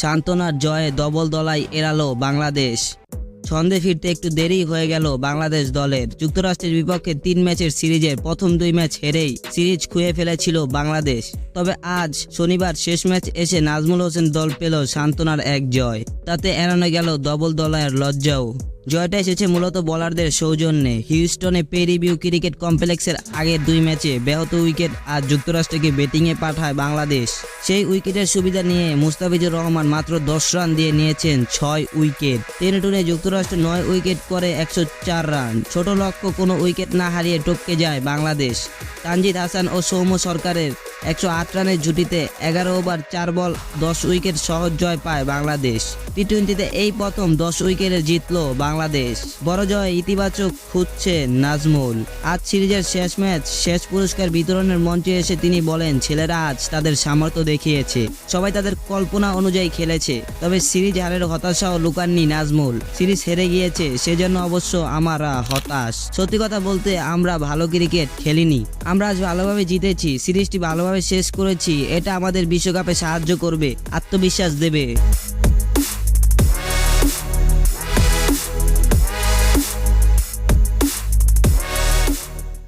সান্ত্বনার জয়ে ডবল দলাই এড়ালো বাংলাদেশ। ছন্দে ফিরতে একটু দেরি হয়ে গেল বাংলাদেশ দলের। যুক্তরাষ্ট্রের বিপক্ষে তিন ম্যাচের সিরিজের প্রথম দুই ম্যাচ হেরেই সিরিজ খুঁয়ে ফেলেছিল বাংলাদেশ। তবে আজ শনিবার শেষ ম্যাচ এসে নাজমুল হোসেন দল পেল সান্ত্বনার এক জয়। তাতে এড়ানো গেল ডবল দলায়ের লজ্জাও। জয়টা এসেছে মূলত বোলারদের সৌজন্যে। হিউস্টনে পেরিভিউ ক্রিকেট কমপ্লেক্সের আগের দুই ম্যাচে ব্যাহত উইকেট আর যুক্তরাষ্ট্রকে ব্যাটিংয়ে পাঠায় বাংলাদেশ। সেই উইকেটের সুবিধা নিয়ে মুস্তাফিজুর রহমান মাত্র দশ রান দিয়ে নিয়েছেন ছয় উইকেট। টেনে টুনে যুক্তরাষ্ট্র নয় উইকেট করে একশো চার রান। ছোট লক্ষ্য, কোনো উইকেট না হারিয়ে টপকে যায় বাংলাদেশ। তানজিদ হাসান ও সৌম্য সরকারের একশো আট রানের জুটিতে এগারো ওভার, চার বল, দশ উইকেট সহজ জয় পায় বাংলাদেশ। টি টোয়েন্টিতে এই প্রথম দশ উইকেটে জিতলো বাংলাদেশ। বড় জয় ইতিবাচক খুঁজছে নাজমুল। আজ সিরিজের শেষ ম্যাচ, শেষ পুরস্কার বিতরণের মঞ্চে এসে তিনি বলেন, ছেলেরা আজ তাদের সামর্থ্য দেখিয়েছে। সবাই তাদের কল্পনা অনুযায়ী খেলেছে। তবে সিরিজ হারের হতাশাও লুকাননি নাজমুল। সিরিজ হেরে গিয়েছে, সেজন্য অবশ্য আমরা হতাশ। সত্যি কথা বলতে, আমরা ভালো ক্রিকেট খেলিনি। আমরা আজ ভালোভাবে জিতেছি। সিরিজটি ভালোভাবে শেষ করেছি এটা আমাদের বিশ্বকাপে সাহায্য করবে আত্মবিশ্বাস দেবে।